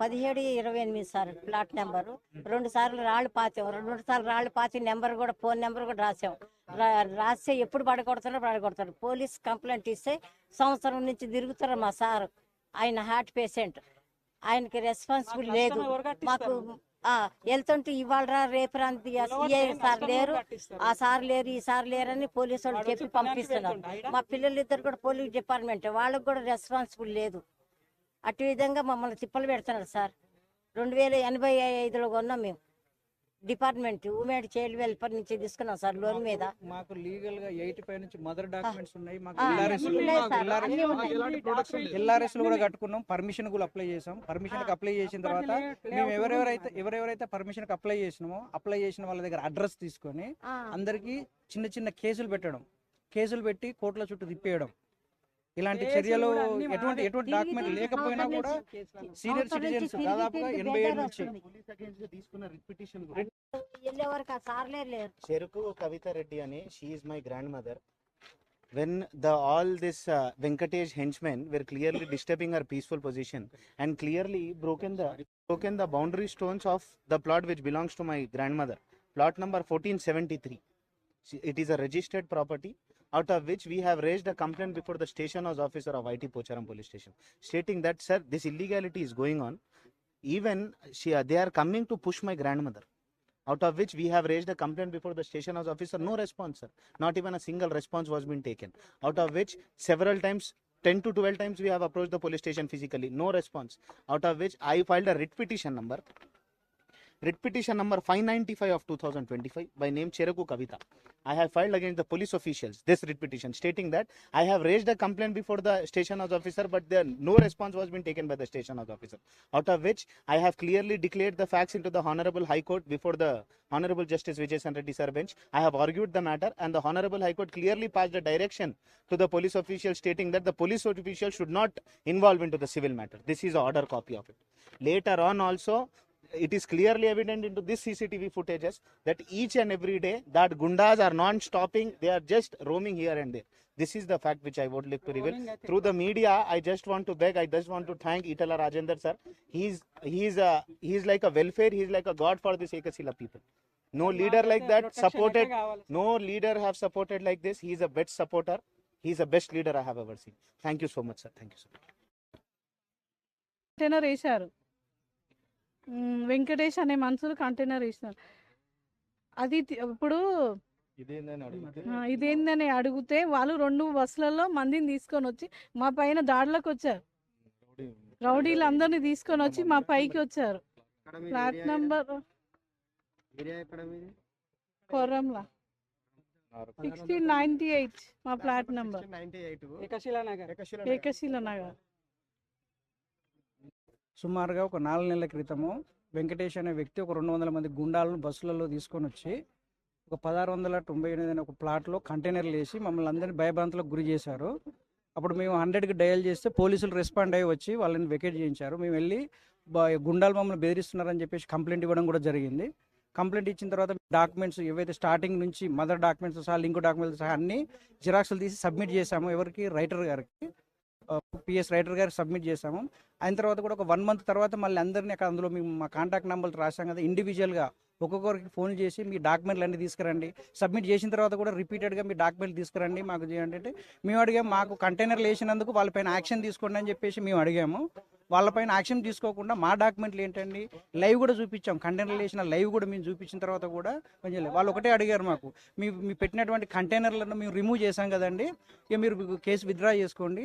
పదిహేడు ఇరవై ఎనిమిది సార్ ప్లాట్ నెంబరు. రెండు సార్లు రాళ్ళు పాతాం రెండు సార్లు రాళ్ళు పాతి నెంబర్ కూడా ఫోన్ నెంబర్ కూడా రాసాం రాస్తే ఎప్పుడు పడగొడతారో పడగొడతారు. పోలీస్ కంప్లైంట్ ఇస్తే సంవత్సరం నుంచి తిరుగుతారు మా సార్. ఆయన హార్ట్ పేషెంట్. ఆయనకి రెస్పాన్సిబుల్ లేదు. మాకు ఆ, వెళ్తుంటే ఇవాళ రేపు సార్ లేరు. ఆ సార్ లేరు ఈ సార్ లేరని పోలీసు వాళ్ళు చెప్పి పంపిస్తున్నారు. మా పిల్లలు ఇద్దరు కూడా పోలీస్ డిపార్ట్మెంట్. వాళ్ళకి కూడా రెస్పాన్సిబుల్ లేదు. అటు విధంగా మమ్మల్ని తిప్పలు పెడుతున్నారు సార్. రెండు వేల ఎనభై ఐదులో కొన్నాం మేము. డిపార్ట్మెంట్ ఉమెన్ చైల్డ్ వెల్ఫేర్ నుంచి తీసుకున్నాం సార్ లోన్ మీద. మాకు లీగల్గా ఎయిటీ ఫైవ్ నుంచి మదర్ డాక్యుమెంట్స్ ఉన్నాయి. ఎల్ఆర్ఎస్ కూడా కట్టుకున్నాం. పర్మిషన్ కూడా అప్లై చేసాం పర్మిషన్కి అప్లై చేసిన తర్వాత మేము ఎవరెవరైతే ఎవరెవరైతే పర్మిషన్కి అప్లై చేసినామో అప్లై చేసిన వాళ్ళ దగ్గర అడ్రస్ తీసుకొని అందరికి చిన్న చిన్న కేసులు పెట్టడం. కేసులు పెట్టి కోర్టుల చుట్టూ తిప్పేయడం. ఇలాంటి చర్యలు ఎటువంటి ఎటువంటి డాక్యుమెంట్ లేకపోయినా కూడా సీనియర్ సిటిజన్స్ దాదాపుగా ఎనభై ఏళ్ళ బేజారు నుంచి వస్తుంది. పోలీస్ అగేన్స్ట్గా తీసుకున్న రిపిటేషన్ వెళ్ళే వరకు ఆ సార్లే లేరు చెరుకు కవిత రెడ్డి అని she is my grandmother when the all this uh, venkatesh henchmen were clearly disturbing our peaceful position and clearly broken the broken the boundary stones of the plot which belongs to my grandmother plot number 1473 See, it is a registered property out of which we have raised a complaint before the station house officer of it pocharam police station stating that sir this illegality is going on. Even she, uh, they are coming to push my grandmother out of which we have raised a complaint before the station house officer. No response sir. Not even a single response was been taken out of which several times 10 to 12 times we have approached the police station physically. No response. Out of which i filed a writ petition number writ petition number 595 of 2025 by name cheruku kavita. I have filed against the police officials this writ petition stating that i have raised a complaint before the station house officer but there no response was been taken by the station house officer. Out of which i have clearly declared the facts into the honorable high court before the honorable justice vijay Reddy sir bench. I have argued the matter and the honorable high court clearly passed a direction to the police official stating that the police official should not involve into the civil matter. This is order copy of it. Later on also it is clearly evident into this CCTV footages that each and every day that gundas are non-stopping. They are just roaming here and there. This is the fact which I would like to reveal. Through the media, I just want to beg, I just want to thank Itala Rajender sir. He's, he's, a, he's like a welfare, he's like a god for this Ekasila people. No leader like that supported, no leader have supported like this. He's a best supporter. He's the best leader I have ever seen. Thank you so much, sir. Thank you so much. Venkatesh అనే మనుషులు container వేసినారు అది ఇప్పుడు ఇదేందని అడిగితే వాళ్ళు రెండు బస్సులలో మందిని తీసుకొని వచ్చి మా పైన దాడులకు వచ్చారు. రౌడీలు అందరిని తీసుకొని వచ్చి మా పైకి వచ్చారు. ఫ్లాట్ నంబర్ కొర్రంలా సిక్స్టీన్ నైన్టీ ఎయిట్ మా ఫ్లాట్ నంబర్ ఏకశిల నగర్ సుమారుగా ఒక నాలుగు నెలల క్రితము వెంకటేష్ అనే వ్యక్తి ఒక రెండు వందల మంది గుండాలను బస్సులలో తీసుకొని వచ్చి ఒక పదహారు వందల తొంభై ఎనిమిది అనే ఒక ప్లాట్లో కంటైనర్లు వేసి మమ్మల్ని అందరినీ భయభ్రాంతులకు గురి చేశారు. అప్పుడు మేము హండ్రెడ్కి డయల్ చేస్తే పోలీసులు రెస్పాండ్ అయ్యి వచ్చి వాళ్ళని వెకేట్ చేయించారు. మేము వెళ్ళి గుండాలు మమ్మల్ని బెదిరిస్తున్నారని చెప్పేసి కంప్లైంట్ ఇవ్వడం కూడా జరిగింది. కంప్లైంట్ ఇచ్చిన తర్వాత డాక్యుమెంట్స్ ఏవైతే స్టార్టింగ్ నుంచి మదర్ డాక్యుమెంట్స్ సహా లింక్ డాక్యుమెంట్స్ సహా అన్ని జిరాక్స్లు తీసి సబ్మిట్ చేశాము ఎవరికి? రైటర్ గారికి. పిఎస్ రైటర్ గారికి సబ్మిట్ చేశాము. అయిన తర్వాత కూడా ఒక వన్ మంత్ తర్వాత మళ్ళీ అందరినీ అక్కడ అందులో మేము మా కాంటాక్ట్ నెంబర్లు రాసాం కదా. ఇండివిజువల్గా ఒక్కొక్కరికి ఫోన్ చేసి మీ డాక్యుమెంట్లు అన్నీ తీసుకురండి. సబ్మిట్ చేసిన తర్వాత కూడా రిపీటెడ్గా మీ డాక్యుమెంట్లు తీసుకురండి. మాకు ఏంటంటే మేము అడిగాము మాకు కంటైనర్లు వేసినందుకు వాళ్ళపైన యాక్షన్ తీసుకోండి అని చెప్పేసి మేము అడిగాము. వాళ్ళపైన యాక్షన్ తీసుకోకుండా మా డాక్యుమెంట్లు ఏంటండి? లైవ్ కూడా చూపించాం. కంటైనర్లు వేసిన లైవ్ కూడా మేము చూపించిన తర్వాత కూడా కొంచెం వాళ్ళు ఒకటే అడిగారు మాకు. మీ మీ పెట్టినటువంటి కంటైనర్లను మేము రిమూవ్ చేశాం కదండి. ఇక మీరు కేసు విత్డ్రా చేసుకోండి.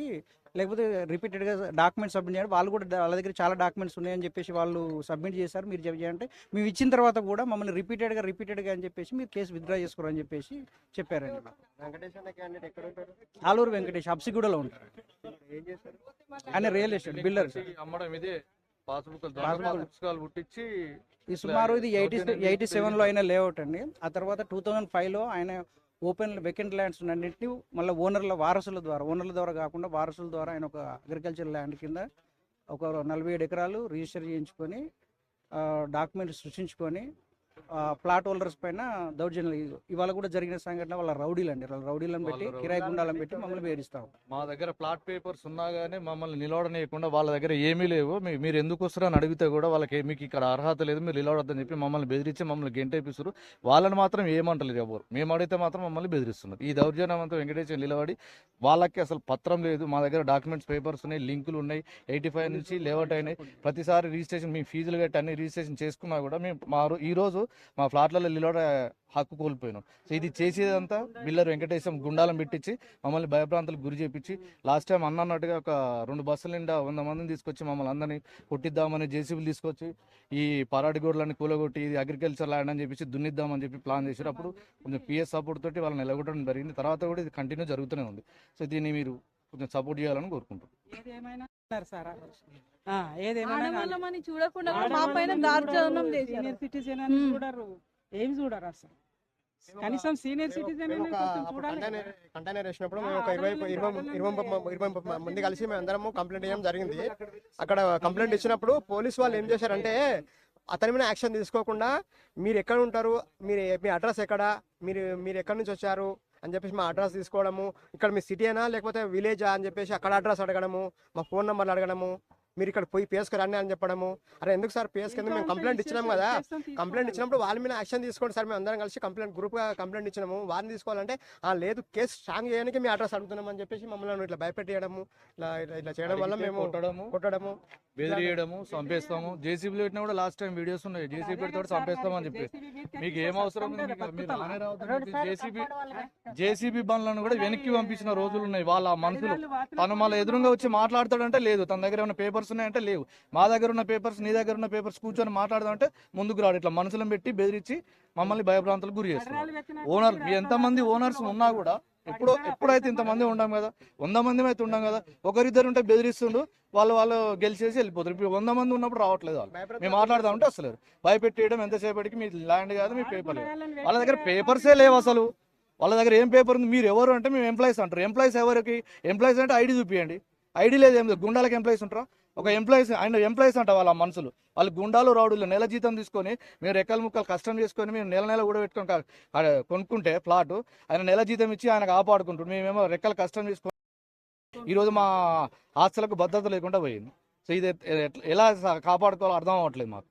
లేకపోతే రిపీటెడ్గా డాక్యుమెంట్స్ సబ్మిట్ చేయాలి వాళ్ళు కూడా వాళ్ళ దగ్గర చాలా డాక్యుమెంట్స్ ఉన్నాయని చెప్పేసి వాళ్ళు సబ్మిట్ చేశారు. మీరు చేయాలంటే మేము ఇచ్చిన తర్వాత కూడా మమ్మల్ని రిపీటెడ్గా రిపీటెడ్గా అని చెప్పేసి మీరు కేసు విత్డ్రా చేసుకోరని చెప్పేసి చెప్పారండి వెంకటేష్ ఉంటారు ఆలూరు వెంకటేష్ హబ్సిగూడలో ఉంటారు. ఆయన రియల్ ఎస్టేట్ బిల్డర్ సార్. అమ్మడం ఇదే. పుస్తకాలు పుట్టించి ఈ సుమారు ఇది ఎయిటీ ఎయిటీ సెవెన్లో అయిన లేఅవుట్ అండి ఆ తర్వాత టూ థౌజండ్ ఫైవ్లో ఆయన ఓపెన్ వెకెంట్ ల్యాండ్స్ అన్నింటినీ మళ్ళీ ఓనర్ల వారసుల ద్వారా ఓనర్ల ద్వారా కాకుండా వారసుల ద్వారా ఆయన ఒక అగ్రికల్చర్ ల్యాండ్ కింద ఒక నలభై ఏడు ఎకరాలు రిజిస్టర్ చేయించుకొని డాక్యుమెంట్స్ సృష్టించుకొని ప్లాట్ హోల్డర్స్ పైన దౌర్జన్యాలు. ఇవాళ కూడా జరిగిన సంఘటన వాళ్ళ రౌడీలు అండి వాళ్ళ రౌడీలను పెట్టి కిరాయి గుండాలను పెట్టి మమ్మల్ని వేధిస్తాం మా దగ్గర ప్లాట్ పేపర్స్ ఉన్నా కానీ మమ్మల్ని నిలవడనీయకుండా వాళ్ళ దగ్గర ఏమీ లేవు. మీ- మీరు ఎందుకు వస్తారు అని అడిగితే కూడా వాళ్ళకి మీకు ఇక్కడ అర్హత లేదు మీరు నిలవడద్దని చెప్పి మమ్మల్ని బెదిరించి మమ్మల్ని గెంటేపిస్తారు వాళ్ళని మాత్రం ఏమంటలేదు ఎవరు. మేము అడిగితే మాత్రం మమ్మల్ని బెదిరిస్తున్నారు. ఈ దౌర్జన్యం అంతా వెంకటేశ్వర నిలబడి వాళ్ళకి అసలు పత్రం లేదు. మా దగ్గర డాక్యుమెంట్స్ పేపర్స్ ఉన్నాయి లింకులు ఉన్నాయి. ఎయిటీ ఫైవ్ నుంచి లేఅవుట్ అయినాయి. ప్రతిసారి రిజిస్ట్రేషన్ మేము ఫీజులు కట్టి అన్ని రిజిస్ట్రేషన్ చేసుకున్నా కూడా మేము మా రో- ఈ రోజు మా ఫ్లాట్లలో నిలబడ హక్కు కోల్పోయినాం. సో ఇది చేసేదంతా బిల్లర్ వెంకటేశం గుండాలను పెట్టించి మమ్మల్ని భయప్రాంతాలకు గురి చేపించి లాస్ట్ టైం అన్న అన్నట్టుగా ఒక రెండు బస్సుల నిండా వంద మందిని తీసుకొచ్చి మమ్మల్ని అందరినీ కొట్టిద్దామని జేసీబీలు తీసుకొచ్చి ఈ పరాడిగూడలని కూలగొట్టి ఇది అగ్రికల్చర్ ల్యాండ్ అని చెప్పి దున్నిద్దామని చెప్పి ప్లాన్ చేశారు. అప్పుడు కొంచెం పిఎస్ సపోర్ట్ తోటి వాళ్ళని నిలగొట్టడం జరిగింది. తర్వాత కూడా ఇది కంటిన్యూ జరుగుతూనే ఉంది. సో దీన్ని మీరు కొంచెం సపోర్ట్ చేయాలని కోరుకుంటున్నాం. ఏదేమైనా చూడకుండా కూడా మా పైన దారుణం చేశారు. సీనియర్ సిటిజన్ అని మ్మ్. చూడరు. ఏం చూడరు అసలు? కనీసం సీనియర్ సిటిజన్ కంటైనర్ వేసినప్పుడు మేము ఒక ఇరవై ఇరవై ఇరవై ముప్పై- ఇరవై ముప్పై మంది కలిసి మేము అందరము కంప్లైంట్ చేయడం జరిగింది. అక్కడ కంప్లైంట్ ఇచ్చినప్పుడు పోలీస్ వాళ్ళు ఏం చేశారంటే అతని మీద యాక్షన్ తీసుకోకుండా మీరు ఎక్కడ ఉంటారు మీరు మీ అడ్రస్ ఎక్కడ మీరు మీరు ఎక్కడి నుంచి వచ్చారు అని చెప్పేసి మా అడ్రస్ తీసుకోవడము. ఇక్కడ మీ సిటీనా లేకపోతే విలేజా అని చెప్పేసి అక్కడ అడ్రస్ అడగడము. మా ఫోన్ నెంబర్లు అడగడము. మీరు ఇక్కడ పోయి పిఎస్కి రండి అని చెప్పడము. అరే ఎందుకు సార్ పిఎస్ కింద మేము కంప్లైంట్ ఇచ్చినాం కదా. కంప్లైంట్ ఇచ్చినప్పుడు వాళ్ళ మీద యాక్షన్ తీసుకోండి సార్. మేము అందరం కలిసి కంప్లైంట్ గ్రూప్గా కంప్లైంట్ ఇచ్చినాము. వారిని తీసుకోవాలంటే ఆ లేదు కేసు స్ట్రాంగ్ చేయడానికి మీ అడ్రస్ అడుగుతున్నాం అని చెప్పేసి మమ్మల్ని ఇట్లా భయపెట్టేయడము. ఇట్లా ఇట్లా- ఇట్లా చేయడం వల్ల మేము కొట్టడము కొట్టడము. బెదిరియడము చంపేస్తాము. జేసీబీ పెట్టినా కూడా లాస్ట్ టైం వీడియోస్ ఉన్నాయి. జేసీబీ పెడితే చంపేస్తామని చెప్పి. మీకు ఏం అవసరం జేసీబీ జేసీబీ బండ్లను కూడా వెనక్కి పంపించిన రోజులు ఉన్నాయి. వాళ్ళ మనుషులు తను మళ్ళీ ఎదురుగా వచ్చి మాట్లాడతాడంటే లేదు. తన దగ్గర ఉన్న పేపర్స్ ఉన్నాయంటే లేవు. మా దగ్గర ఉన్న పేపర్స్ నీ దగ్గర ఉన్న పేపర్స్ కూర్చొని మాట్లాడదామంటే ముందుకు రాడు. ఇట్లా మనుషులను పెట్టి బెదిరించి మమ్మల్ని భయభ్రాంతులకు గురి చేస్తున్నారు. ఓనర్ ఎంతమంది ఓనర్స్ ఉన్నా కూడా ఎప్పుడు ఎప్పుడైతే ఇంతమంది ఉండం కదా వంద మంది అయితే ఉండం కదా ఒకరిద్దరు ఉంటే బెదిరిస్తుండు వాళ్ళు వాళ్ళు గెలిచేసి వెళ్ళిపోతారు. ఇప్పుడు వంద మంది ఉన్నప్పుడు రావట్లేదు వాళ్ళు. మేము మాట్లాడదామంటే అసలు భయపెట్టేయడం ఎంతసేపటికి మీ ల్యాండ్ కాదు మీ పేపర్ వాళ్ళ దగ్గర పేపర్సే లేవు అసలు. వాళ్ళ దగ్గర ఏం పేపర్ ఉంది? మీరు ఎవరు అంటే మేము ఎంప్లాయీస్ అంటారు. ఎంప్లాయీస్ ఎవరికి? ఎంప్లాయీస్ అంటే ఐడి చూపియండి. ఐడి లేదు ఏం లేదు. గుండాలకు ఎంప్లాయీస్ ఉంటారా? ఒక ఎంప్లాయీస్ ఆయన ఎంప్లాయీస్ అంట వాళ్ళ మనుషులు. వాళ్ళు గుండాలు రౌడులు నెల జీతం తీసుకొని మీరు రెక్కలు ముక్కలు కష్టం చేసుకొని మేము నెల నెల కూడా పెట్టుకొని కొనుక్కుంటే ప్లాట్ ఆయన నెల జీతం ఇచ్చి ఆయన కాపాడుకుంటాడు మేమేమో రెక్కలు కష్టం చేసుకొని ఈరోజు మా ఆస్తులకు భద్రత లేకుండా పోయింది. సో ఇది ఎలా కాపాడుకోవాలో అర్థం అవ్వట్లేదు మాకు.